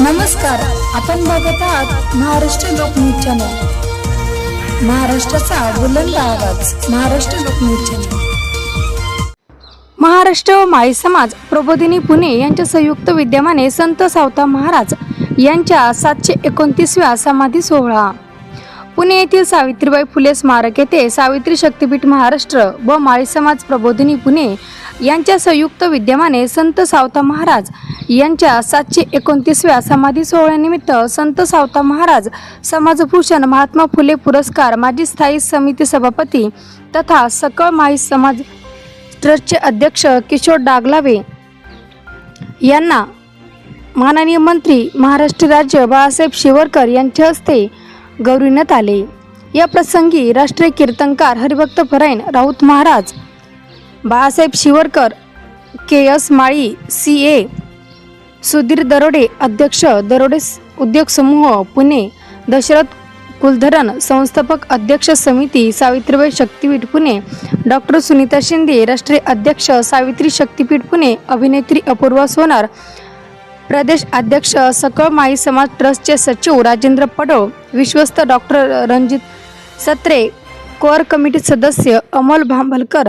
नमस्कार आपण बघत आहात महाराष्ट्र लोकन्यूज चॅनल. महाराष्ट्राचा बुलंद आवाज महाराष्ट्र लोकन्यूज चॅनल. महाराष्ट्र व माळी समाज प्रबोधिनी पुणे यांच्या संयुक्त विद्यमाने संत सावता महाराज यांच्या सातशे एकोणतीसव्या समाधी सोहळा. पुणे येथील सावित्रीबाई फुले स्मारक येथे सावित्री शक्तीपीठ महाराष्ट्र व माळी समाज प्रबोधिनी पुणे यांच्या संयुक्त विद्यमाने संत सावता महाराज यांच्या सातशे एकोणतीसव्या समाधी सोहळ्यानिमित्त संत सावता महाराज समाजभूषण महात्मा फुले पुरस्कार माजी स्थायी समिती सभापती तथा सकळ माळी समाज ट्रस्टचे अध्यक्ष किशोर डागलावे यांना माननीय मंत्री महाराष्ट्र राज्य बाळासाहेब शिवरकर यांच्या हस्ते गौरविण्यात आले या प्रसंगी राष्ट्रीय कीर्तनकार हरिभक्त परायण Raut Maharaj Balasaheb Shivarkar K S Mali C A Sudhir Darode अध्यक्ष दरोडे उद्योग समूह पुणे दशरथ कुलधरन संस्थापक अध्यक्ष समिती सावित्रीबाई शक्तीपीठ पुणे डॉक्टर सुनीता शिंदे राष्ट्रीय अध्यक्ष सावित्री शक्तीपीठ पुणे अभिनेत्री अपूर्वा सोनार प्रदेश अध्यक्ष सकळ माई समाज ट्रस्टचे सचिव राजेंद्र पडोळ विश्वस्त डॉक्टर रणजित सत्रे कोअर कमिटी सदस्य अमोल भांबलकर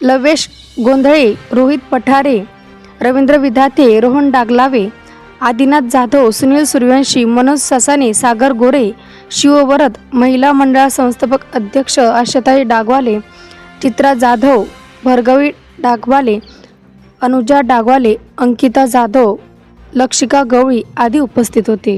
लवेश गोंधळे रोहित पठारे रवींद्र विधाते रोहन डागलावे आदिनाथ जाधव सुनील सूर्यवंशी मनोज ससाने सागर गोरे शिववरत महिला मंडळ संस्थापक अध्यक्ष आशाताई डागवाले चित्रा जाधव भरगवी डागवाले अनुजा डागवाले अंकिता जाधव लक्षिका गवळी आदी उपस्थित होते.